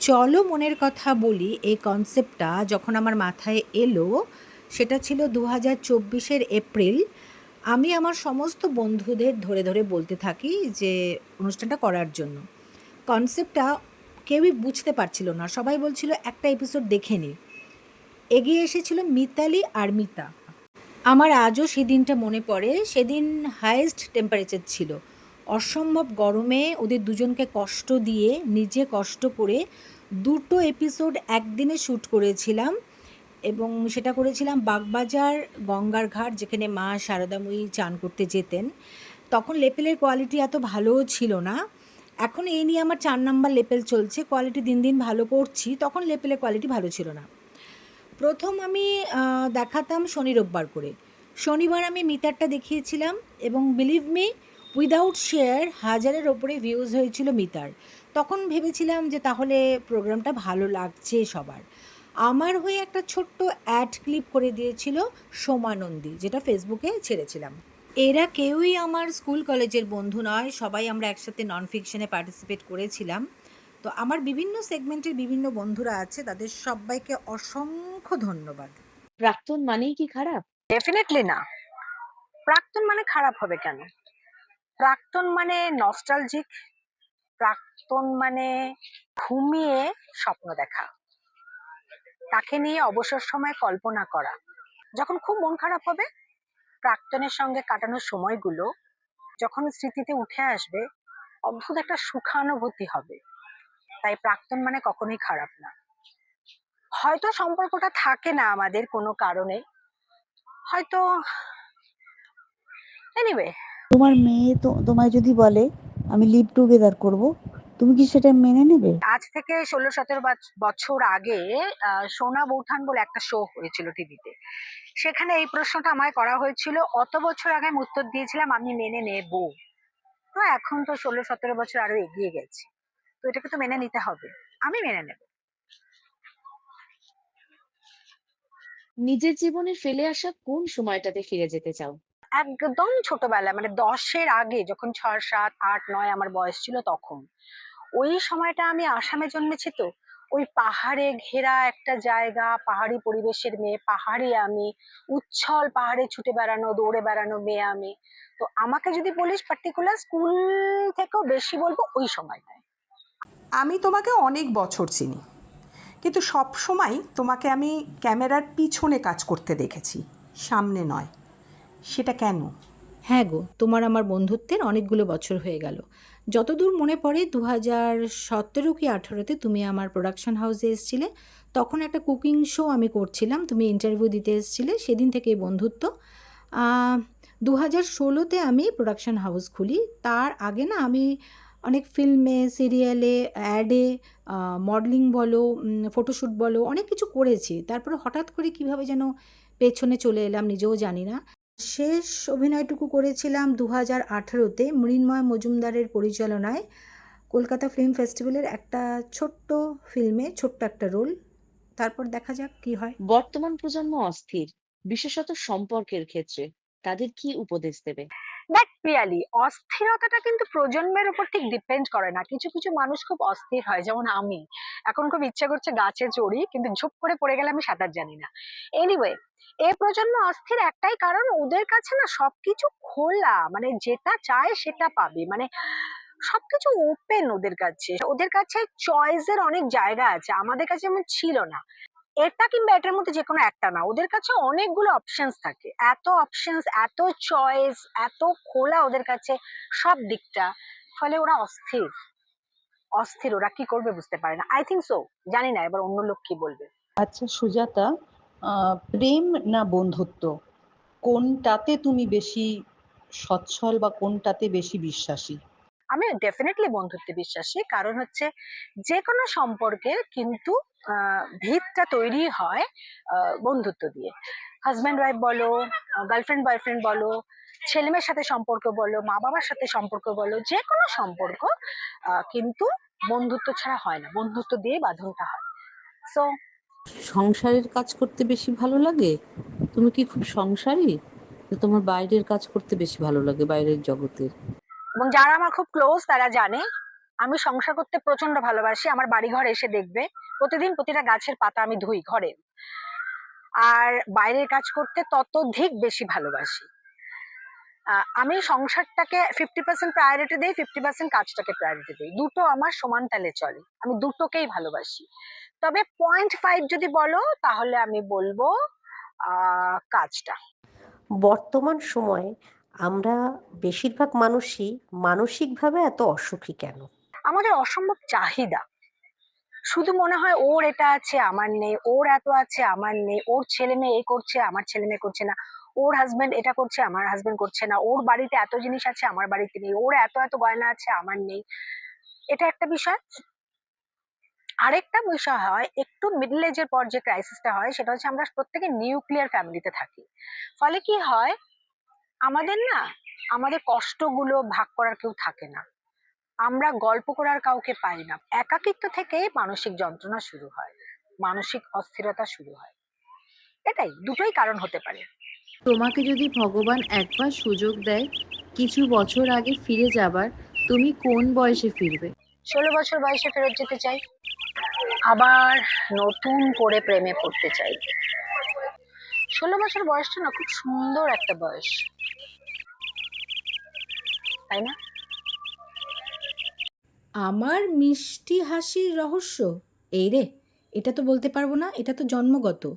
চলো মনের কথা বলি, এই কনসেপ্টটা যখন আমার মাথায় এলো, সেটা ছিল দু হাজার চব্বিশের এপ্রিল। আমি আমার সমস্ত বন্ধুদের ধরে ধরে বলতে থাকি যে, অনুষ্ঠানটা করার জন্য। কনসেপ্টটা কেউই বুঝতে পারছিল না। সবাই বলছিল, একটা এপিসোড দেখে নি। এগিয়ে এসেছিল মিতালি আর মিতা। আমার আজও সেদিনটা মনে পড়ে। সেদিন হায়েস্ট টেম্পারেচার ছিল। অসম্ভব গরমে ওদের দুজনকে কষ্ট দিয়ে, নিজে কষ্ট করে দুটো এপিসোড একদিনে শ্যুট করেছিলাম এবং সেটা করেছিলাম বাগবাজার গঙ্গার ঘাট, যেখানে মা শারদাময়ী চান করতে যেতেন। তখন লেপেলের কোয়ালিটি এত ভালোও ছিল না। এখন এই নিয়ে আমার চার নাম্বার লেপেল চলছে কোয়ালিটি দিন দিন ভালো করছি, তখন লেপেলের কোয়ালিটি ভালো ছিল না। প্রথম আমি দেখাতাম শনি রোববার করে। শনিবার আমি মিটারটা দেখিয়েছিলাম এবং বিলিভ মি উইদাউট শেয়ার হাজারের ওপরে ভিউজ হয়েছিল মিতার। তখন ভেবেছিলাম যে তাহলে প্রোগ্রামটা ভালো লাগছে সবার। আমার হয়ে একটা ছোট্ট অ্যাড ক্লিপ করে দিয়েছিল সোমানন্দী যেটা ফেসবুকে ছেড়েছিলাম। এরা কেউই আমার স্কুল কলেজের বন্ধু নয় সবাই আমরা একসাথে নন ফিকশনে পার্টিসিপেট করেছিলাম। তো আমার বিভিন্ন সেগমেন্টের বিভিন্ন বন্ধুরা আছে তাদের সবাইকে অসংখ্য ধন্যবাদ। প্রাক্তন মানেই কি খারাপ? ডেফিনেটলি না। প্রাক্তন মানে খারাপ হবে কেন? প্রাক্তন মানে নস্টালজিক প্রাক্তন মানে ঘুমিয়ে স্বপ্ন দেখা। তাকে নিয়ে অবসর সময় কল্পনা করা। যখন খুব মন খারাপ হবে, প্রাক্তনের সঙ্গে কাটানোর সময়গুলো যখন স্মৃতিতে উঠে আসবে, অদ্ভুত একটা সুখানুভূতি হবে। তাই প্রাক্তন মানে কখনোই খারাপ না। হয়তো সম্পর্কটা থাকে না আমাদের কোনো কারণে। হয়তো এনিওয়ে তোমার মেয়ে তো তোমায় যদি বলে আমি লিভ টুগেদার করব তুমি কি সেটা মেনে নেবে? আজ থেকে ষোলো সতেরো বছর আগে সোনা বৌঠান বলে একটা শো হয়েছিল টিভিতে সেখানে এই প্রশ্নটা আমায় করা হয়েছিল অত বছর আগে আমি উত্তর দিয়েছিলাম আমি মেনে নেব। তো এখন তো ষোলো সতেরো বছর আরও এগিয়ে গেছে। তো এটাকে তো মেনে নিতে হবে। আমি মেনে নেব। নিজের জীবনে ফেলে আসা কোন সময়টাতে ফিরে যেতে চাও? একদম ছোটবেলা মানে দশের আগে যখন ছয়, সাত, আট, নয় আমার বয়স ছিল তখন, ওই সময়টা আমি আসামে জন্মেছি তো, ওই পাহাড়ে ঘেরা একটা জায়গা, পাহাড়ি পরিবেশের মেয়ে, পাহাড়ে আমি, উচ্ছল পাহাড়ে ছুটে বেড়ানো, দৌড়ে বেড়ানো মেয়ে আমি, তো আমাকে যদি বলিস পার্টিকুলার স্কুল থেকেও বেশি বলব ওই সময়টায়। আমি তোমাকে অনেক বছর চিনি, কিন্তু সব সময় তোমাকে আমি ক্যামেরার পিছনে কাজ করতে দেখেছি, সামনে নয়। সেটা কেন? হ্যাঁ গো, তোমার আমার বন্ধুত্বের অনেকগুলো বছর হয়ে গেল। যতদূর মনে পড়ে দু হাজার সতেরো কি আঠেরোতে তুমি আমার প্রোডাকশন হাউসে এসেছিলে। তখন একটা কুকিং শো আমি করছিলাম, তুমি ইন্টারভিউ দিতে এসেছিলে, সেদিন থেকে বন্ধুত্ব। দু হাজার ষোলোতে আমি প্রোডাকশন হাউস খুলি। তার আগে না আমি অনেক ফিল্মে সিরিয়ালে অ্যাডে মডেলিং বলো ফটোশ্যুট বলো, অনেক কিছু করেছি। তারপরে হঠাৎ করে কীভাবে যেন পেছনে চলে এলাম নিজেও জানি না। শেষ অভিনয়টুকু করেছিলাম দু হাজার আঠেরোতে মৃন্ময় মজুমদারের পরিচালনায় কলকাতা ফিল্ম ফেস্টিভ্যালের একটা ছোট্ট ফিল্মে ছোট্ট একটা রোল। তারপর দেখা যাক কি হয়। বর্তমান প্রজন্ম অস্থির, বিশেষত সম্পর্কের ক্ষেত্রে, তাদের কি উপদেশ দেবে? দেখ পিয়ালি অস্থিরতাটা কিন্তু প্রজন্মের উপর ঠিক ডিপেন্ড করে না। কিছু কিছু মানুষ খুব অস্থির হয়, যেমন আমি। এখন খুব ইচ্ছা করছে গাছে চড়ি, কিন্তু ঝুপ করে পড়ে গেলে আমি সাঁতার জানি না। এনিওয়ে এ প্রজন্ম অস্থির একটাই কারণ, ওদের কাছে না সবকিছু খোলা মানে যেটা চায় সেটা পাবে। মানে সবকিছু ওপেন ওদের কাছে। ওদের কাছে চয়েসের অনেক জায়গা আছে। আমাদের কাছে যেমন ছিল না। এটা কিংবা এটার মধ্যে যে কোনো একটা না। ওদের কাছে অনেকগুলো অপশনস থাকে। এত অপশনস এত চয়েস এত খোলা ওদের কাছে সব দিকটা। ফলে ওরা অস্থির। অস্থির, ওরা কি করবে বুঝতে পারে না। আই থিঙ্ক সো জানি না, এবার অন্য লোক কি বলবে। আচ্ছা সুজাতা প্রেম না বন্ধুত্ব? কোনটাতে তুমি বেশি সচ্ছল বা কোনটাতে বেশি বিশ্বাসী? আমি ডেফিনেটলি বন্ধুত্বে বিশ্বাসী। কারণ হচ্ছে যে কোনো সম্পর্কে কিন্তু ভিতটা তৈরি হয় বন্ধুত্ব দিয়ে। হাজব্যান্ড ওয়াইফ বলো গার্লফ্রেন্ড বয়ফ্রেন্ড বলো ছেলে মেয়ের সাথে সম্পর্ক বলো মা বাবার সাথে সম্পর্ক বলো যে কোনো সম্পর্ক কিন্তু বন্ধুত্ব ছাড়া হয় না। বন্ধুত্ব দিয়ে বাঁধনটা হয়। সো সংসারের কাজ করতে বেশি ভালো লাগে? তুমি কি খুব সংসারী? তোমার বাইরের কাজ করতে বেশি ভালো লাগে বাইরের জগতের? এবং যারা আমার খুব ক্লোজ তারা জানে, আমি সংসার করতে প্রচণ্ড ভালোবাসি। আমার বাড়ি ঘর এসে দেখবে, প্রতিদিন প্রতিটা গাছের পাতা আমি ধুই ঘরে। আর বাইরের কাজ করতে ততধিক বেশি ভালোবাসি। আমি সংসারটাকে ফিফটি পার্সেন্ট প্রায়োরিটি দিই ফিফটি পার্সেন্ট কাজটাকে প্রায়োরিটি দিই। দুটো আমার সমান তালে চলে। আমি দুটোকেই ভালোবাসি। তবে পয়েন্ট ফাইভ যদি বলো, তাহলে আমি বলব কাজটা। বর্তমান সময়ে আমরা বেশিরভাগ মানুষই মানসিকভাবে এত অসুখী কেন? আমাদের অসম্ভব চাহিদা। শুধু মনে হয় ওর এটা আছে, আমার নেই, ওর এত আছে, আমার নেই, ওর ছেলে মেয়ে এ করছে, আমার ছেলে মেয়ে করছে না, ওর হাজবেন্ড এটা করছে, আমার হাজবেন্ড করছে না, ওর বাড়িতে এত জিনিস আছে, আমার বাড়িতে নেই, ওর এত এত গয়না আছে, আমার নেই। এটা একটা বিষয়। আরেকটা বিষয় হয়, একটু মিডল এজের পর যে ক্রাইসিসটা হয়, সেটা হচ্ছে আমরা প্রত্যেকে নিউক্লিয়ার ফ্যামিলিতে থাকি। ফলে কি হয় আমাদের না আমাদের কষ্টগুলো ভাগ করার কেউ থাকে না। আমরা গল্প করার কাউকে পাই না। একাকিত্ব থেকে মানসিক যন্ত্রণা শুরু হয়। মানসিক অস্থিরতা শুরু হয়। এটাই দুটোই কারণ হতে পারে। তোমাকে যদি ভগবান একবার সুযোগ দেয় কিছু বছর আগে ফিরে যাবার তুমি কোন বয়সে ফিরবে? ষোলো বছর বয়সে ফেরত যেতে চাই। আবার নতুন করে প্রেমে পড়তে চাই। ষোলো বছর বয়সটা না খুব সুন্দর একটা বয়স। তাই না? আমার মিষ্টি হাসির রহস্য? এই রে, এটা তো বলতে পারব না, এটা তো জন্মগত।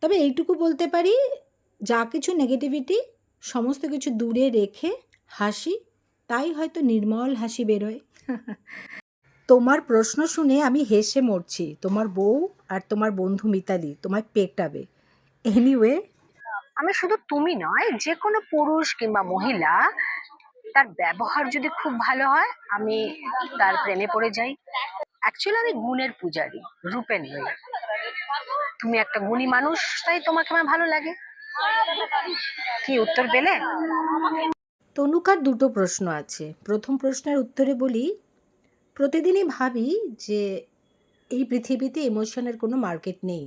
তবে এইটুকু বলতে পারি, যা কিছু নেগেটিভিটি সমস্ত কিছু দূরে রেখে হাসি, তাই হয়তো নির্মল হাসি বেরোয়। তোমার প্রশ্ন শুনে আমি হেসে মরছি। তোমার বউ আর তোমার বন্ধু মিতালি, তোমায় পেটাবে। এনিওয়ে আমি শুধু তুমি নয় যে কোনো পুরুষ কিংবা মহিলা তার ব্যবহার যদি খুব ভালো হয় আমি তার প্রেমে পড়ে যাই। অ্যাকচুয়ালি আমি গুণের পূজারি রূপের নই। তুমি একটা গুণী মানুষ তাই তোমাকে আমার ভালো লাগে। কি উত্তর পেলে? তনুকার দুটো প্রশ্ন আছে। প্রথম প্রশ্নের উত্তরে বলি প্রতিদিনই ভাবি যে এই পৃথিবীতে ইমোশনের কোনো মার্কেট নেই।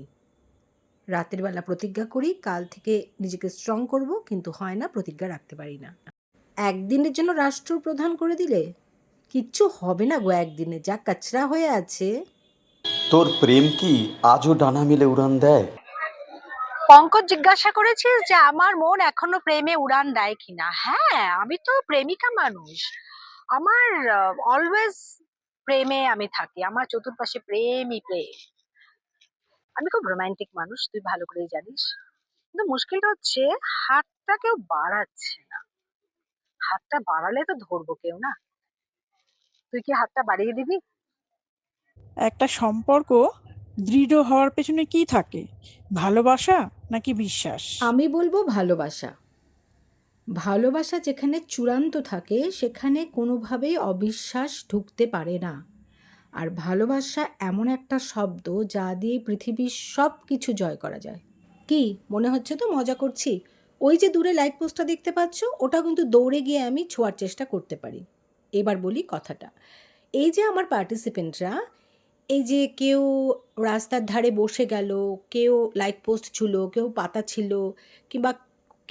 রাতের বেলা প্রতিজ্ঞা করি কাল থেকে নিজেকে স্ট্রং করব কিন্তু হয় না প্রতিজ্ঞা রাখতে পারি না। একদিনের জন্য রাষ্ট্র প্রধান করে দিলে কিচ্ছু হবে না গো একদিনে যা কাচরা হয়ে আছে। তোর প্রেম কি আজও ডানা মেলে উড়ান দেয়? পঙ্কজ জিজ্ঞাসা করেছিস যে আমার মন এখনও প্রেমে উড়ান দেয় কিনা? হ্যাঁ আমি তো প্রেমিকা মানুষ। আমার অলওয়েজ প্রেমে আমি থাকি আমার চতুর্পাশে প্রেমই প্রেম। আমি খুব রোমান্টিক মানুষ তুই ভালো করেই জানিস। কিন্তু মুশকিলটা হচ্ছে হাতটা কেউ বাড়াচ্ছে না। হাতটা বাড়ালে তো ধরবো কেউ না। তুই কি হাতটা বাড়িয়ে দিবি? একটা সম্পর্ক দৃঢ় হওয়ার পেছনে কি থাকে? ভালোবাসা নাকি বিশ্বাস? আমি বলব ভালোবাসা। ভালোবাসা যেখানে চূড়ান্ত থাকে সেখানে কোনোভাবেই অবিশ্বাস ঢুকতে পারে না। আর ভালোবাসা এমন একটা শব্দ যা দিয়ে পৃথিবীর সব কিছু জয় করা যায়। কি? মনে হচ্ছে তো মজা করছি। ওই যে দূরে লাইট পোস্টটা দেখতে পাচ্ছ, ওটা কিন্তু দৌড়ে গিয়ে আমি ছোঁয়ার চেষ্টা করতে পারি। এবার বলি কথাটা। এই যে আমার পার্টিসিপেন্টরা এই যে কেউ রাস্তার ধারে বসে গেল, কেউ লাইট পোস্ট ছিল, কেউ পাতা ছিল, কিংবা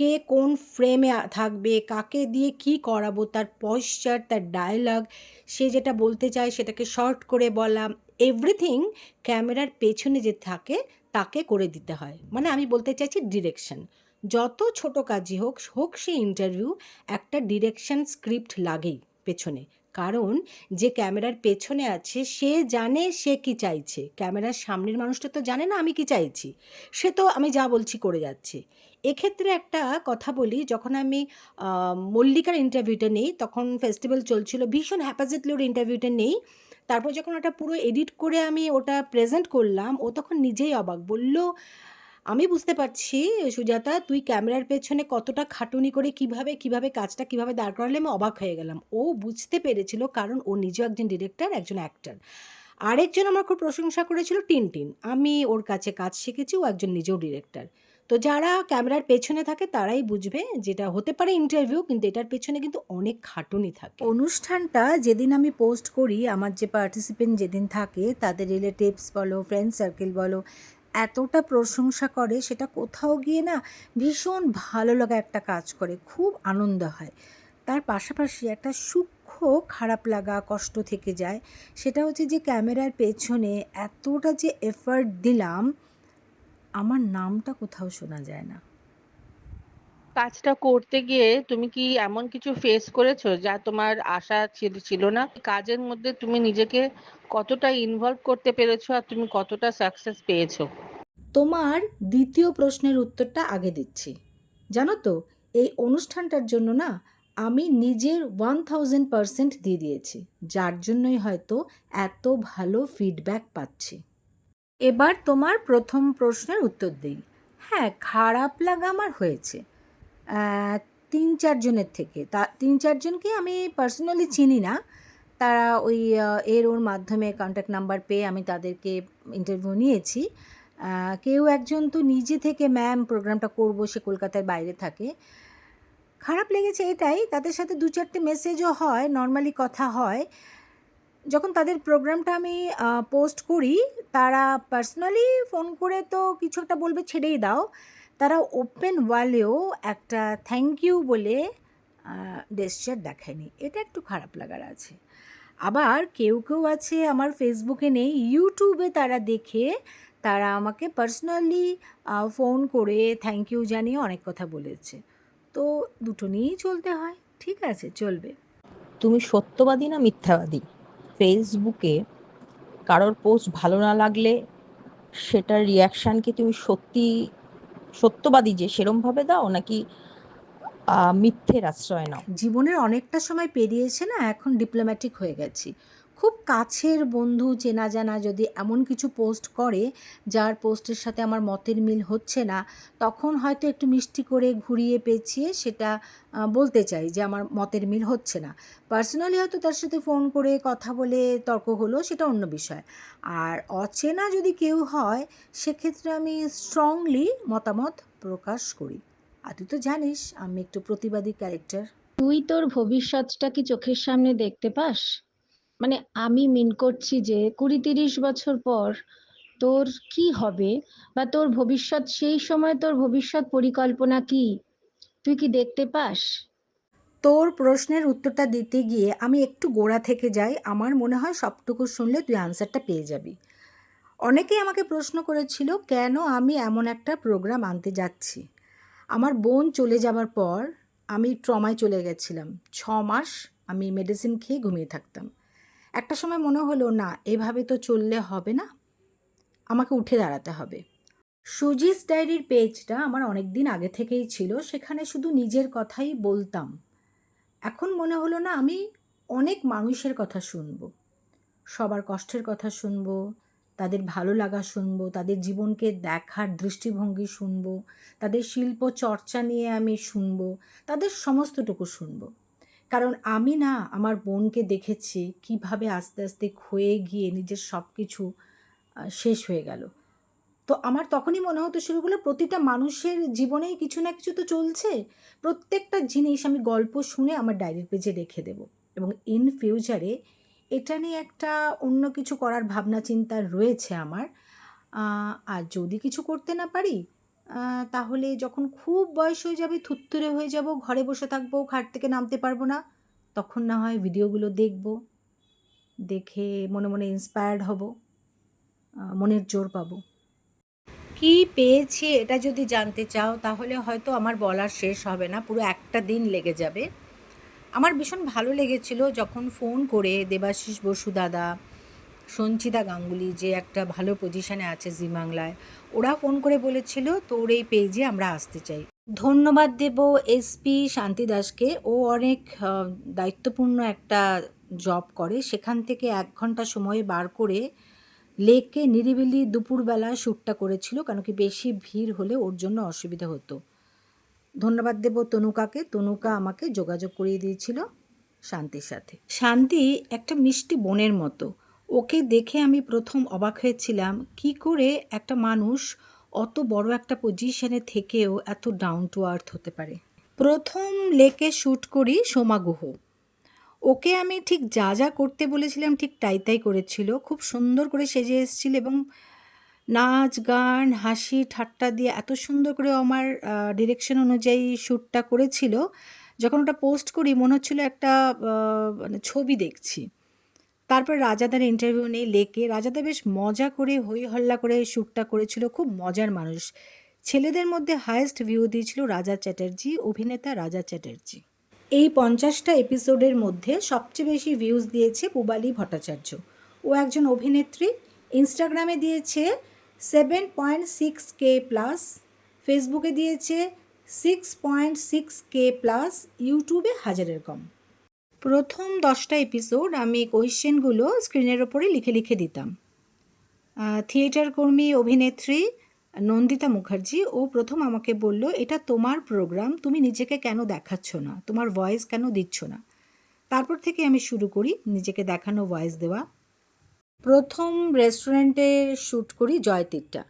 কে কোন ফ্রেমে থাকবে, কাকে দিয়ে কি করাবো, তার পশ্চার তার ডায়লগ সে যেটা বলতে চায় সেটাকে শর্ট করে বলা এভরিথিং ক্যামেরার পেছনে যে থাকে তাকে করে দিতে হয়। মানে আমি বলতে চাইছি ডিরেকশন যত ছোট কাজই হোক হোক সে ইন্টারভিউ একটা ডিরেকশন স্ক্রিপ্ট লাগেই পেছনে। কারণ যে ক্যামেরার পেছনে আছে, সে জানে সে কি চাইছে। ক্যামেরার সামনের মানুষটা তো জানে না আমি কি চাইছি। সে তো আমি যা বলছি করে যাচ্ছে। এক্ষেত্রে একটা কথা বলি, যখন আমি মল্লিকার ইন্টারভিউটা নেই, তখন ফেস্টিভ্যাল চলছিল, ভীষণ হ্যাপাজেটলি ওর ইন্টারভিউটা নেই। তারপর যখন ওটা পুরো এডিট করে আমি ওটা প্রেজেন্ট করলাম, ও তখন নিজেই অবাক, বলল আমি বুঝতে পারছি, সুজাতা, তুই ক্যামেরার পেছনে কতটা খাটুনি করে কীভাবে কীভাবে কাজটা কীভাবে দাঁড় করালে আমি অবাক হয়ে গেলাম। ও বুঝতে পেরেছিল কারণ ও নিজেও একজন ডিরেক্টর একজন অ্যাক্টর আরেকজন আমার খুব প্রশংসা করেছিল, টিনটিন। আমি ওর কাছে কাজ শিখেছি, ও একজন নিজেও ডিরেক্টর তো যারা ক্যামেরার পেছনে থাকে, তারাই বুঝবে যেটা হতে পারে ইন্টারভিউ কিন্তু এটার পেছনে কিন্তু অনেক খাটুনি থাকে। অনুষ্ঠানটা যেদিন আমি পোস্ট করি, আমার যে পার্টিসিপেন্ট যেদিন থাকে, তাদের রিলেটিভস বলো ফ্রেন্ড সার্কেল বলো এতটা প্রশংসা করে সেটা কোথাও গিয়ে না ভীষণ ভালো লাগা একটা কাজ করে, খুব আনন্দ হয়। তার পাশাপাশি একটা সূক্ষ্ম খারাপ লাগা কষ্ট থেকে যায়। সেটা হচ্ছে যে ক্যামেরার পেছনে এতটা যে এফার্ট দিলাম, আমার নামটা কোথাও শোনা যায় না। কাজটা করতে গিয়ে তুমি কি এমন কিছু ফেস করেছ যা তোমার আশা ছিল না? কাজের মধ্যে তুমি নিজেকে কতটা ইনভলভ করতে পেরেছ আর তুমি কতটা সাকসেস পেয়েছ? তোমার দ্বিতীয় প্রশ্নের উত্তরটা আগে দিচ্ছি। জানো তো, এই অনুষ্ঠানটার জন্য না আমি নিজের ওয়ান থাউজেন্ড পারসেন্ট দিয়ে দিয়েছি, যার জন্যই হয়তো এত ভালো ফিডব্যাক পাচ্ছি। এবার তোমার প্রথম প্রশ্নের উত্তর দিই। হ্যাঁ খারাপ লাগা আমার হয়েছে। তিন চারজনের থেকে। তা তিন চারজনকে আমি পার্সোনালি চিনি না। তারা ওই এর ওর মাধ্যমে কন্ট্যাক্ট নাম্বার পেয়ে আমি তাদেরকে ইন্টারভিউ নিয়েছি। কেউ একজন তো নিজে থেকে ম্যাম প্রোগ্রামটা করব, সে কলকাতার বাইরে থাকে। খারাপ লেগেছে এটাই। তাদের সাথে দু চারটে মেসেজও হয় নর্মালি কথা হয়। যখন তাদের প্রোগ্রামটা আমি পোস্ট করি, তারা পার্সোনালি ফোন করে তো কিছু একটা বলবে, ছেড়েই দাও। তারা ওপেন ওয়ালেও একটা থ্যাংক ইউ বলে ডেস্টার দেখায়নি। এটা একটু খারাপ লাগার আছে। আবার কেউ কেউ আছে আমার ফেসবুকে নেই ইউটিউবে তারা দেখে তারা আমাকে পার্সোনালি ফোন করে থ্যাংক ইউ জানিয়ে অনেক কথা বলেছে। তো দুটো নিয়েই চলতে হয়। ঠিক আছে, চলবে। তুমি সত্যবাদী না মিথ্যাবাদী? ফেসবুকে কারোর পোস্ট ভালো না লাগলে সেটার রিয়াকশান কি তুমি সত্যি সত্যবাদী যে সেরমভাবে দাও নাকি মিথ্যের আশ্রয় নাও? জীবনের অনেকটা সময় পেরিয়েছে না, এখন ডিপ্লোম্যাটিক হয়ে গেছি। খুব কাছের বন্ধু, চেনা জানা যদি এমন কিছু পোস্ট করে, যার পোস্টের সাথে আমার মতের মিল হচ্ছে না, তখন হয়তো একটু মিষ্টি করে ঘুরিয়ে পেঁচিয়ে সেটা বলতে চাই যে আমার মতের মিল হচ্ছে না। পার্সোনালি হয়তো তার সাথে ফোন করে কথা বলে তর্ক হলো, সেটা অন্য বিষয়। আর অচেনা যদি কেউ হয়, সেক্ষেত্রে আমি স্ট্রংলি মতামত প্রকাশ করি। আর তুই তো জানিস, আমি একটু প্রতিবাদী ক্যারেক্টার তুই তোর ভবিষ্যৎটা কি চোখের সামনে দেখতে পাস? মানে আমি মিন করছি যে কুড়ি তিরিশ বছর পর তোর কি হবে বা তোর ভবিষ্যৎ, সেই সময় তোর ভবিষ্যৎ পরিকল্পনা কি? তুই কি দেখতে পাস? তোর প্রশ্নের উত্তরটা দিতে গিয়ে আমি একটু গোড়া থেকে যাই। আমার মনে হয় সবটুকু শুনলে তুই আনসারটা পেয়ে যাবি। অনেকেই আমাকে প্রশ্ন করেছিল, কেন আমি এমন একটা প্রোগ্রাম আনতে যাচ্ছি? আমার বোন চলে যাবার পর আমি ট্রমায় চলে গেছিলাম। ছ মাস আমি মেডিসিন খেয়ে ঘুমিয়ে থাকতাম। একটা সময় মনে হলো, না, এভাবে তো চললে হবে না। আমাকে উঠে দাঁড়াতে হবে। সুজিস ডায়েরির পেজটা আমার অনেক দিন আগে থেকেই ছিল, সেখানে শুধু নিজের কথাই বলতাম। এখন মনে হলো, না, আমি অনেক মানুষের কথা শুনব। সবার কষ্টের কথা শুনব, তাদের ভালো লাগা শুনব, তাদের জীবনকে দেখার দৃষ্টিভঙ্গি শুনব, তাদের শিল্প চর্চা নিয়ে আমি শুনব, তাদের সমস্তটুকু শুনব। কারণ আমি না আমার বোনকে দেখেছি কীভাবে আস্তে আস্তে ক্ষয়ে গিয়ে নিজের সব কিছু শেষ হয়ে গেল। তো আমার তখনই মনে হতো শুরু করল প্রতিটা মানুষের জীবনেই কিছু না কিছু তো চলছে। প্রত্যেকটা জিনিস আমি গল্প শুনে আমার ডায়েরির পেজে রেখে দেব এবং ইন ফিউচারে এটা নিয়ে একটা অন্য কিছু করার ভাবনা চিন্তা রয়েছে আমার। আর যদি কিছু করতে না পারি তাহলে যখন খুব বয়স হয়ে যাবে, থুত্তুরে হয়ে যাব, ঘরে বসে থাকব খাট থেকে নামতে পারব না, তখন না হয় ভিডিওগুলো দেখব, দেখে মনে মনে ইন্সপায়ার্ড হব মনের জোর পাবো। কি পেয়েছি এটা যদি জানতে চাও, তাহলে হয়তো আমার বলার শেষ হবে না, পুরো একটা দিন লেগে যাবে। আমার ভীষণ ভালো লেগেছিল যখন ফোন করে দেবাশিস বসু দাদা সঞ্চিতা গাঙ্গুলি যে একটা ভালো পজিশনে আছে জি বাংলায় ওরা ফোন করে বলেছিল, তোর এই পেজে আমরা আসতে চাই। ধন্যবাদ দেব এসপি শান্তি দাসকে। ও অনেক দায়িত্বপূর্ণ একটা জব করে। সেখান থেকে এক ঘণ্টা সময় বার করে লেকে নিরিবিলি দুপুরবেলা শ্যুটটা করেছিল কারণ কি বেশি ভিড় হলে ওর জন্য অসুবিধা হতো। ধন্যবাদ দেব তনুকাকে। তনুকা আমাকে যোগাযোগ করিয়ে দিয়েছিল শান্তির সাথে। শান্তি একটা মিষ্টি বোনের মতো। ওকে দেখে আমি প্রথম অবাক হয়েছিলাম, কি করে একটা মানুষ অত বড় একটা পজিশনে থেকেও এত ডাউন টু আর্থ হতে পারে। প্রথম লেকে শ্যুট করি সোমা গুহ। ওকে আমি ঠিক যা যা করতে বলেছিলাম ঠিক তাই তাই করেছিল। খুব সুন্দর করে সেজে এসেছিল এবং নাচ, গান, হাসি, ঠাট্টা দিয়ে এত সুন্দর করে আমার ডিরেকশন অনুযায়ী শ্যুটটা করেছিল। যখন ওটা পোস্ট করি মনে হচ্ছিল একটা মানে ছবি দেখছি। তারপর রাজাদার ইন্টারভিউ নেই, লেকে রাজাদা বেশ মজা করে হই হল্লা করে শ্যুটটা করেছিল, খুব মজার মানুষ। ছেলেদের মধ্যে হায়েস্ট ভিউ দিয়েছিল রাজা চ্যাটার্জি, অভিনেতা রাজা চ্যাটার্জি। এই পঞ্চাশটা এপিসোডের মধ্যে সবচেয়ে বেশি ভিউজ দিয়েছে পুবালি ভট্টাচার্য। ও একজন অভিনেত্রী ইনস্টাগ্রামে দিয়েছে seven point six K plus ফেসবুকে দিয়েছে six point six K plus ইউটিউবে হাজারের কম। প্রথম দশটা এপিসোড আমি কোয়েশ্চেনগুলো স্ক্রিনের ওপরে লিখে লিখে দিতাম। থিয়েটার কর্মী অভিনেত্রী নন্দিতা মুখার্জি ও প্রথম আমাকে বলল এটা তোমার প্রোগ্রাম তুমি নিজেকে কেন দেখাচ্ছ না? তোমার ভয়েস কেন দিচ্ছ না? তারপর থেকে আমি শুরু করি নিজেকে দেখানো ভয়েস দেওয়া। প্রথম রেস্টুরেন্টে শ্যুট করি জয়তীরটা।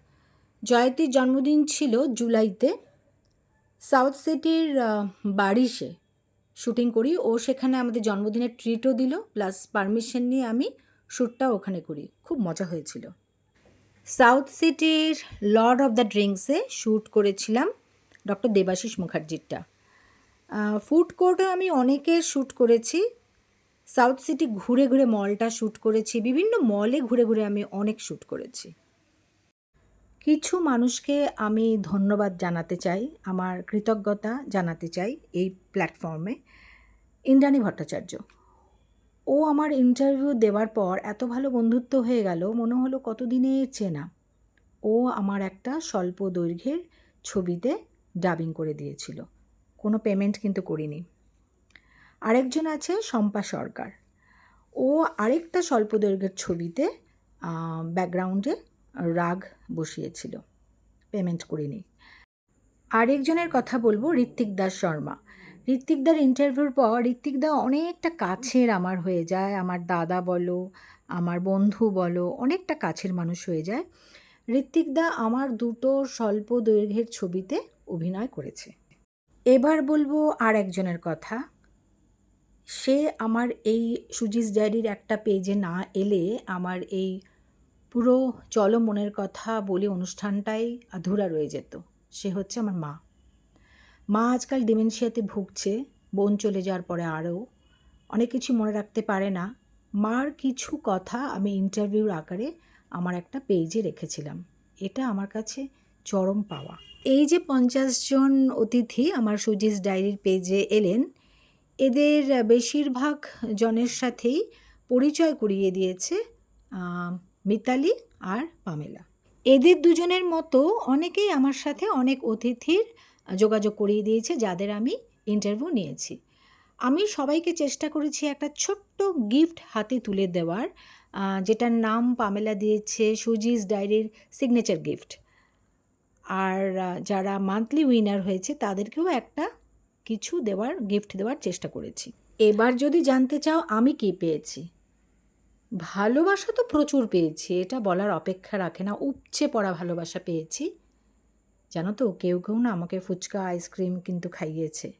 জয়তীর জন্মদিন ছিল জুলাইতে। সাউথ সিটির আহ, বারিশে শুটিং করি। ও সেখানে আমাদের জন্মদিনের ট্রিটও দিল প্লাস পারমিশন নিয়ে আমি শ্যুটটা ওখানে করি। খুব মজা হয়েছিল। সাউথ সিটির লর্ড অফ দ্য ড্রিঙ্কসে শ্যুট করেছিলাম ডক্টর দেবাশিস মুখার্জিরটা। ফুড কোর্টে আমি অনেকের শ্যুট করেছি। সাউথ সিটি ঘুরে ঘুরে মলটা শ্যুট করেছি। বিভিন্ন মলে ঘুরে ঘুরে আমি অনেক শ্যুট করেছি। কিছু মানুষকে আমি ধন্যবাদ জানাতে চাই, আমার কৃতজ্ঞতা জানাতে চাই এই প্ল্যাটফর্মে ইন্দ্রাণী ভট্টাচার্য। ও আমার ইন্টারভিউ দেওয়ার পর এত ভালো বন্ধুত্ব হয়ে গেল, মনে হলো কতদিনের চেনা। ও আমার একটা স্বল্প দৈর্ঘ্যের ছবিতে ডাবিং করে দিয়েছিল। কোনো পেমেন্ট কিন্তু করিনি। আরেকজন আছে শম্পা সরকার। ও আরেকটা স্বল্প দৈর্ঘ্যের ছবিতে ব্যাকগ্রাউন্ডে রাগ বসিয়েছিল। পেমেন্ট করিনি। আরেকজনের কথা বলব, ঋত্বিক দাস শর্মা। ঋত্বিকদার ইন্টারভিউর পর ঋত্বিকদা অনেকটা কাছের আমার হয়ে যায়। আমার দাদা বলো, আমার বন্ধু বলো, অনেকটা কাছের মানুষ হয়ে যায়। ঋত্বিকদা আমার দুটো স্বল্প দৈর্ঘ্যের ছবিতে অভিনয় করেছে। এবার বলব আর একজনের কথা। সে আমার এই সুজিস ডায়েরির একটা পেজে না এলে আমার এই পুরো চলো মনের কথা বলে অনুষ্ঠানটাই আধুরা রয়ে যেত। সে হচ্ছে আমার মা। মা আজকাল ডিমেনশিয়াতে ভুগছে, বোন চলে যাওয়ার পরে আরও। অনেক কিছু মনে রাখতে পারে না। মার কিছু কথা আমি ইন্টারভিউর আকারে আমার একটা পেজে রেখেছিলাম। এটা আমার কাছে চরম পাওয়া। এই যে পঞ্চাশ জন অতিথি আমার সুজিস ডায়েরির পেজে এলেন, এদের বেশিরভাগ জনের সাথেই পরিচয় করিয়ে দিয়েছে মিতালি আর পামেলা। এদের দুজনের মতো অনেকেই আমার সাথে অনেক অতিথির যোগাযোগ করিয়ে দিয়েছে, যাদের আমি ইন্টারভিউ নিয়েছি। আমি সবাইকে চেষ্টা করেছি একটা ছোট্ট গিফট হাতে তুলে দেওয়ার যেটার নাম পামেলা দিয়েছে সুজিস ডায়েরির সিগনেচার গিফট আর যারা মান্থলি উইনার হয়েছে, তাদেরকেও একটা কিছু দেওয়ার গিফট দেওয়ার চেষ্টা করেছি। এবার যদি জানতে চাও আমি কি পেয়েছি। ভালোবাসা তো প্রচুর পেয়েছি এটা বলার অপেক্ষা রাখে না উপচে পড়া ভালোবাসা পেয়েছি। জানো তো কেউ কেউ না আমাকে ফুচকা আইসক্রিম কিন্তু খাইয়েছে।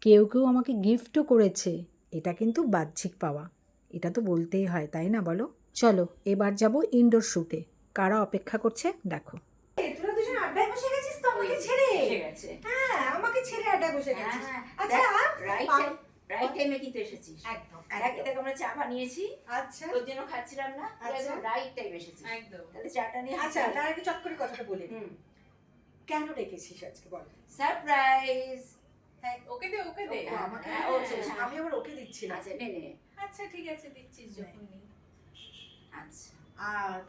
কেউ কেউ আমাকে গিফটও করেছে এটা কিন্তু বাহ্যিক পাওয়া। এটা তো বলতেই হয় তাই না বলো? চলো এবার যাব ইনডোর শ্যুটে কারা অপেক্ষা করছে? দেখো। তোরা দুজন আড্ডায় বসে গেছিস তো আমাকে ছেড়ে? হ্যাঁ আমাকে ছেড়ে আড্ডায় বসে গেছিস। হ্যাঁ, আচ্ছা রাইট টাইমে কিন্তু এসেছিস। একদম আর এক দেখ আমরা চা বানিয়েছি। আচ্ছা। তোর জন্য খাচ্ছিলাম না। একদম রাইট টাইম এসেছিস। একদম। তাহলে চাটা নিয়ে আচ্ছা তার আগে চট করে কথাটা বলে হুম। কেন রেখেছিস আজকে বল। সারপ্রাইজ হ্যাঁ ওকে দে ওকে দে। আমাকে হ্যাঁ, আচ্ছা। আমি আবার ওকে দিচ্ছি না। আচ্ছা নে নে। আচ্ছা ঠিক আছে দিচ্ছিস যখন আচ্ছা।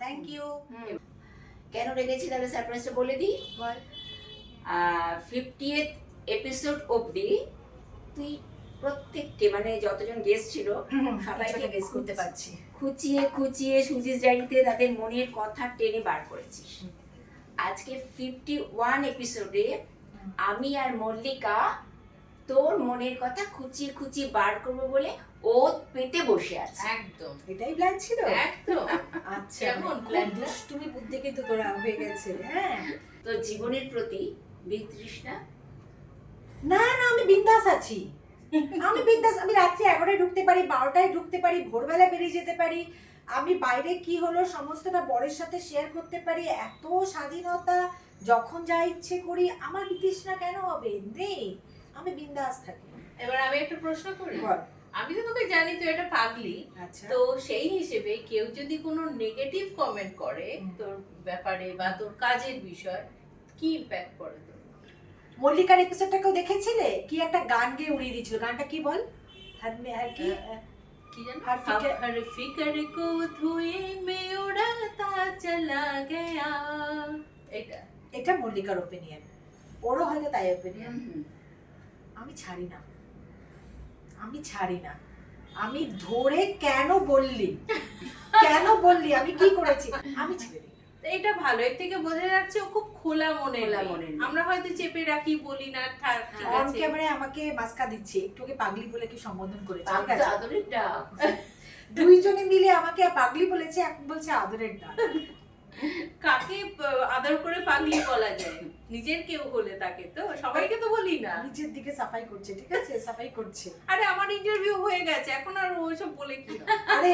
Thank you. কেন রেখেছি তাহলে সারপ্রাইজটা বলে দিই। বল। ফিফটিয়েথ এপিসোড অবধি তুই প্রত্যেককে মানে যতজন গেস্ট ছিল সবাইকে গেস করতে পারছি। খুঁচিয়ে খুঁচিয়ে সুজিস ডায়েরিতে তাদের মনের কথা টেনে বার করেছিস আজকে ফিফটি ওয়ান এপিসোডে আমি আর মল্লিকা তোর মনের কথা খুঁচিয়ে খুঁচিয়ে বার করব বলে ও পেতে বসে আছে। একদম। এটাই প্ল্যান ছিল? একদম। আচ্ছা plan টা? দুষ্টুমি বুদ্ধি কিন্তু তোরা হয়ে গেছে হ্যাঁ। তোর জীবনের প্রতি বিতৃষ্ণা? না না আমি বিন্দাস আছি। আমি বিন্দাস আমি রাত্রি এগারোটায় ঢুকতে পারি বারোটায় ঢুকতে পারি ভোরবেলা বেরিয়ে যেতে পারি। আমি বাইরে কি হলো সমস্তটা বরের সাথে শেয়ার করতে পারি। এত স্বাধীনতা যখন যা ইচ্ছে করি আমার বিতৃষ্ণা কেন হবে? নেই আমি বিন্দাস থাকি। এবার আমি একটা প্রশ্ন করি। বল। আমি তো তোকে জানি তুই একটা পাগলি। আচ্ছা। তো সেই হিসেবে কেউ যদি কোনো নেগেটিভ কমেন্ট করে তোর ব্যাপারে বা তোর কাজের বিষয় কি ইম্প্যাক্ট তোর? মল্লিকার এপিসোডটা কেউ দেখেছিলে? কি একটা গান গিয়ে উড়িয়ে দিয়েছিল। গানটা কি বল? হর হ্যাঁ। ফিকর কো মে চলা গয়া। এটা। এটা মল্লিকার ওপিনিয়ন ওরও হয়তো তাই ওপিনিয়ন আমি ছাড়ি না। আমি ছাড়ি না। আমি ধরে কেন বললি? কেন বললি? আমি কি করেছি? আমি ছেড়ে এটা ভালো এর থেকে বোঝা যাচ্ছে ও খুব খোলা মনে খোলা মনে আমরা হয়তো চেপে রাখি বলি না থাক অন ক্যামেরায় আমাকে মাস্কা দিচ্ছে একটু ওকে পাগলি বলে কি সম্বোধন করেছে আছে? আদরের ডাক। দুইজনে মিলে আমাকে পাগলি বলেছে এক বলছে আদরের ডাক। কাকে আদর করে পাগলি বলা যায়? নিজের কেউ হলে তাকে তো সবাইকে তো বলি না। নিচের দিকে সাফাই করছে ঠিক আছে? সাফাই করছে। আরে আমার ইন্টারভিউ হয়ে গেছে এখন আর ওসব বলে কি আরে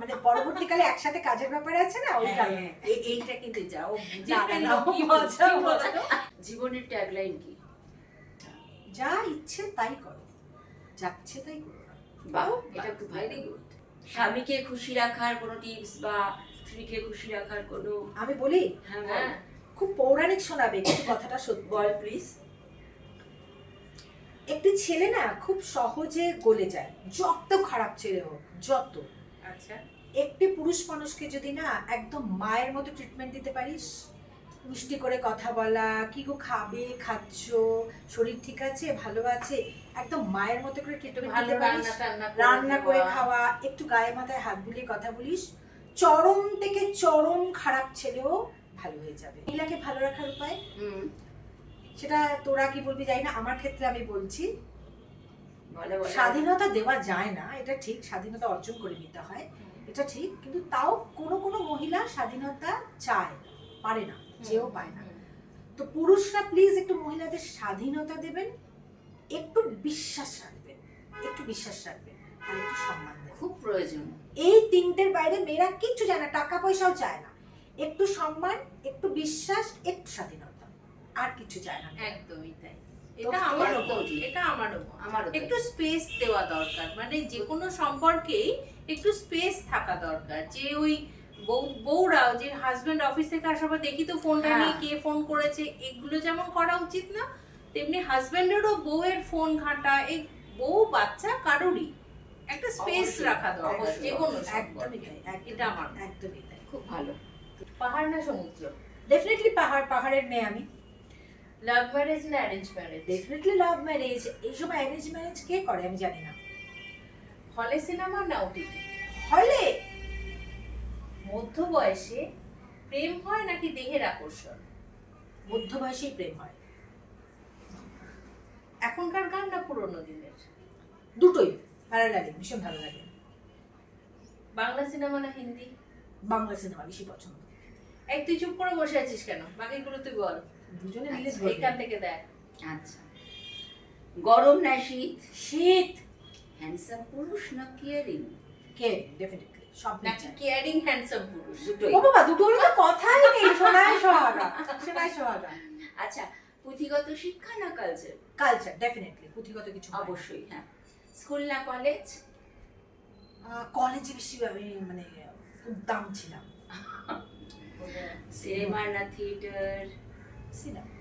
মানে পরবর্তীকালে একসাথে কাজের ব্যাপারে আছে না? ওই কারণে। হ্যাঁ, এইটা কিন্তু যাও? জীবনের ট্যাগলাইন কি? যা ইচ্ছে তাই করো যাচ্ছে তাই করো। বাহ এটা খুব ভেরি গুড স্বামীকে খুশি রাখার কোনো টিপস বা স্ত্রীকে খুশি রাখার কোনো আমি বলি? হ্যাঁ হ্যাঁ। খুব পৌরাণিক শোনাবে কিন্তু কথাটা সত্যি বল প্লিজ একটি ছেলে না খুব সহজে গলে যায় যত খারাপ ছেলে হোক যত। আচ্ছা। একটি পুরুষ মানুষকে যদি না একদম মায়ের মতো ট্রিটমেন্ট দিতে পারিস মিষ্টি করে কথা বলা কি গো খাবে খাচ্ছ শরীর ঠিক আছে ভালো আছে একদম মায়ের মতো করে ট্রিটমেন্ট দিতে পারিস রান্না করে। খাওয়া একটু গায়ে মাথায় হাত বুলিয়ে কথা বলিস চরম থেকে চরম খারাপ ছেলেও ভালো হয়ে যাবে। মহিলাকে ভালো রাখার উপায়? সেটা তোরা কি বলবি জানি না আমার ক্ষেত্রে আমি বলছি। বলে বলে। স্বাধীনতা দেওয়া যায় না এটা ঠিক স্বাধীনতা অর্জন করে নিতে হয় এটা ঠিক কিন্তু তাও কোনো কোনো মহিলা স্বাধীনতা চায় পারে না যেও পায় না। তো পুরুষরা প্লিজ একটু মহিলাদের স্বাধীনতা দেবেন একটু বিশ্বাস রাখবেন একটু বিশ্বাস রাখবেন আর একটু সম্মান খুব প্রয়োজন। এই তিনটের বাইরে মেয়েরা কিচ্ছু চায় না টাকা পয়সাও চায় না। একটু সম্মান একটু বিশ্বাস একটু স্বাধীনতা। আর কিছু চায় না একদমই তাই। এটা আমারও। এটা আমারও তাই। একটু স্পেস দেওয়া দরকার। মানে যে কোনো সম্পর্কেই একটু স্পেস থাকা দরকার। যে ওই বউ বউরাও যে হাজবেন্ড অফিস থেকে আসার পর দেখি তো ফোনটা হ্যাঁ। নিয়ে কে ফোন করেছে এগুলো যেমন করা উচিত না তেমনি হাজবেন্ডেরও বউয়ের ফোন ঘাঁটা এই বউ বাচ্চা কারোরই। একটা স্পেস রাখা দরকার। যে কোনো একদমই তাই এটা আমার। একদমই তাই। খুব ভালো। পাহাড় না সমুদ্র? ডেফিনেটলি পাহাড় পাহাড়ের মেয়ে আমি। লাভ ম্যারেজ না arrange marriage definitely love marriage এই সময় অ্যারেঞ্জ ম্যারেজ কে করে আমি জানি না। হলে সিনেমা না ওটিটি হলে? মধ্য বয়সে প্রেম হয় নাকি দেহের আকর্ষণ? মধ্য বয়সেই প্রেম হয়। এখনকার গান না পুরোনো দিনের? দুটোই। ভালো লাগে ভীষণ ভালো লাগে। বাংলা সিনেমা না হিন্দি? বাংলা সিনেমা বেশি পছন্দ। এই তুই চুপ করে বসে আছিস কেন? বাকিগুলো তুই বল। দুজনে মিলে আচ্ছা, এইখান থেকে দেখ। আচ্ছা। গরম না শীত? শীত। হ্যান্ডসাম পুরুষ না কেয়ারিং কে ডেফিনেটলি সব নাকি কেয়ারিং হ্যান্ডসাম পুরুষ? দুটোই। ও বাবা দুটোর তো কথাই নেই শোনায় সোহাগা শোনায় সোহাগা আচ্ছা পুঁথিগত শিক্ষা না কালচার কালচার ডেফিনেটলি পুঁথিগত কিছু অবশ্যই হ্যাঁ। স্কুল না কলেজ? কলেজে বেশি আমি মানে উদ্দাম ছিলাম। সিনেমা না থিয়েটার? সিনেমা।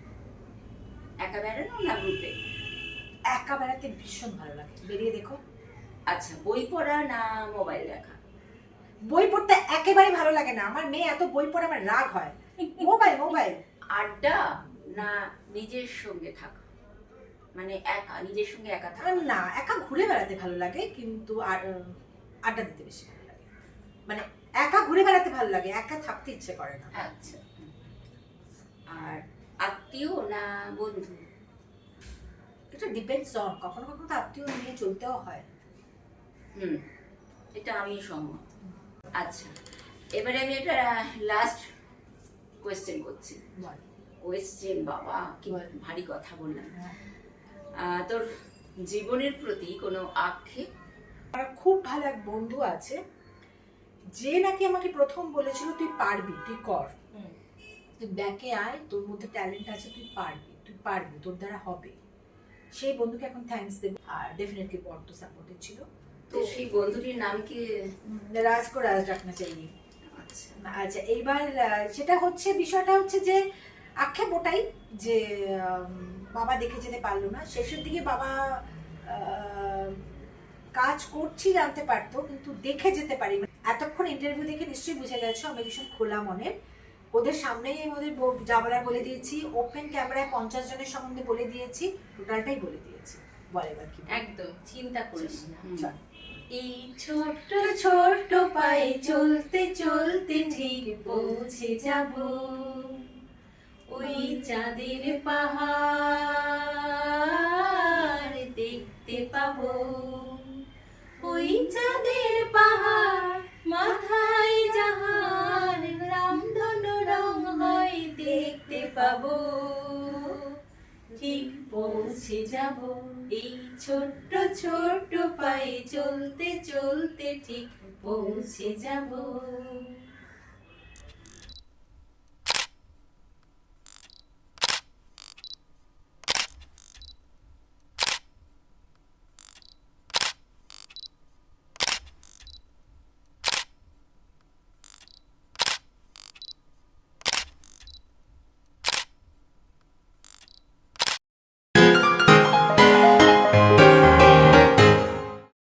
একা বেড়ানো না গ্রুপে? একা বেড়াতে ভীষণ ভালো লাগে। বেরিয়ে দেখো। আচ্ছা বই পড়া না মোবাইল দেখা? বই পড়তে একেবারে ভালো লাগে না। আমার মেয়ে এত বই পড়ে আমার রাগ হয়। Mobile mobile. আড্ডা না নিজের সঙ্গে থাকা? মানে একা নিজের সঙ্গে একা থাকা। না একা ঘুরে বেড়াতে ভালো লাগে কিন্তু আর আড্ডা দিতে বেশি ভালো লাগে। মানে একা ঘুরে বেড়াতে ভালো লাগে একা থাকতে ইচ্ছে করে না। আচ্ছা। আর আত্মীয় না বন্ধু? এটা ডিপেন্ডস অন কখনো কখনো তো আত্মীয় নিয়ে চলতেও হয়। হুম এটা আমি সহমত। আচ্ছা এবারে আমি একটা লাস্ট কোয়েশ্চেন করছি। বল। কোয়েশ্চেন বাবা কি। ভারী কথা বললাম। হ্যাঁ। তোর জীবনের প্রতি কোনো আক্ষেপ? আমার খুব ভালো এক বন্ধু আছে যে নাকি আমাকে প্রথম বলেছিল তুই পারবি তুই কর। তুই ব্যাকে আয় তোর মধ্যে ট্যালেন্ট আছে তুই পারবি তুই পারবি তোর দ্বারা হবে। সেই বন্ধুকে এখন থ্যাঙ্কস দেবো। আর ডেফিনেটলি বড্ড সাপোর্টেড ছিল। তো সেই বন্ধুটির নাম কি? রাজ কো রাজ রাখনা চাইয়ে আচ্ছা। আচ্ছা এইবার সেটা হচ্ছে বিষয়টা হচ্ছে যে আক্ষেপ ওটাই যে বাবা দেখে যেতে পারল না। শেষের দিকে বাবা কাজ করছি জানতে পারতো কিন্তু দেখে যেতে পারি এতক্ষণ ইন্টারভিউ দেখে নিশ্চয়ই বুঝে গেছো আমি ভীষণ খোলা মনের। ওদের সামনেই আমি ওদের ব- যা বলার বলে দিয়েছি। ওপেন ক্যামেরায় পঞ্চাশ জনের সম্বন্ধে বলে দিয়েছি টোটালটাই বলে দিয়েছি। বলে এবার কি একদম চিন্তা করিস না। এই ছোট্ট ছোট্ট পায়ে চলতে চলতে ঠিক পৌঁছে যাব। ওই চাঁদের পাহাড় দেখতে পাবো। ওই চাঁদের পাহাড় মাথায় জাহান, রামধনু রং হয় দেখতে পাবো। ঠিক পৌঁছে যাব এই ছোট্ট ছোট্ট পায়ে, চলতে চলতে ঠিক পৌঁছে যাব।